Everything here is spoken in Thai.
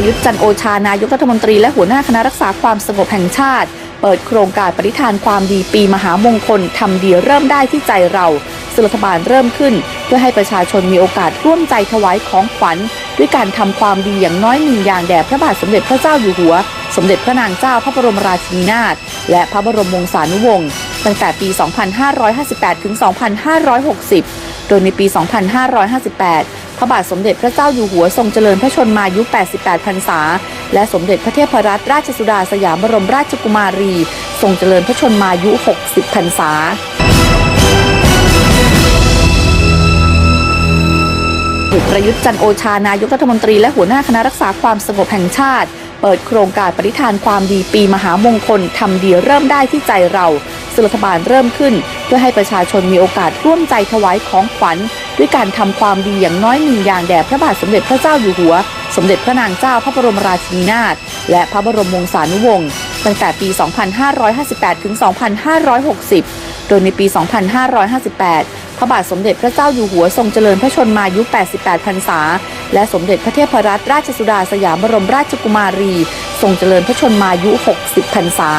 ประยุทธ์จันโอชานายกรัฐมนตรีและหัวหน้าคณะรักษาความสงบแห่งชาติ เปิดโครงการปฏิทานความดีปีมหามงคลทำดีเริ่มได้ที่ใจเราซึ่งรัฐบาลเริ่มขึ้น เพื่อให้ประชาชนมีโอกาสร่วมใจถวายของขวัญ ด้วยการทำความดีอย่างน้อยหนึ่งอย่างแด่พระบาทสมเด็จพระเจ้าอยู่หัว สมเด็จพระนางเจ้าพระบรมราชินีนาถและพระบรมวงศานุวงศ์ตั้งแต่ปี 2558 ถึง 2560 โดยในปี 2558 พระบาทสมเด็จพระเจ้าอยู่หัวทรงเจริญพระชนมายุ 88 พรรษา และสมเด็จพระเทพรัตนราชสุดาสยามบรมราชกุมารี ทรงเจริญพระชนมายุ 60 พรรษาผลประยุทธ์จันโอชานายกรัฐมนตรีและหัวหน้าคณะรักษาความสงบแห่งชาติ เปิดโครงการปฏิทานความดีปีมหามงคลทำดีเริ่มได้ที่ใจเราซึ่งรัฐบาลเริ่มขึ้น เพื่อให้ประชาชนมีโอกาสร่วมใจถวายของขวัญ ด้วยการทำความดีอย่างน้อยหนึ่งอย่างแด่พระบาทสมเด็จพระเจ้าอยู่หัว สมเด็จพระนางเจ้าพระบรมราชินีนาถและพระบรมวงศานุวงศ์ตั้งแต่ปี 2558 ถึง 2560 โดยในปี 2558 พระบาทสมเด็จพระเจ้าอยู่หัวทรงเจริญพระชนมายุ 88 พรรษา และสมเด็จพระเทพรัตนราชสุดาสยามบรมราชกุมารี ทรงเจริญพระชนมายุ 60 พรรษา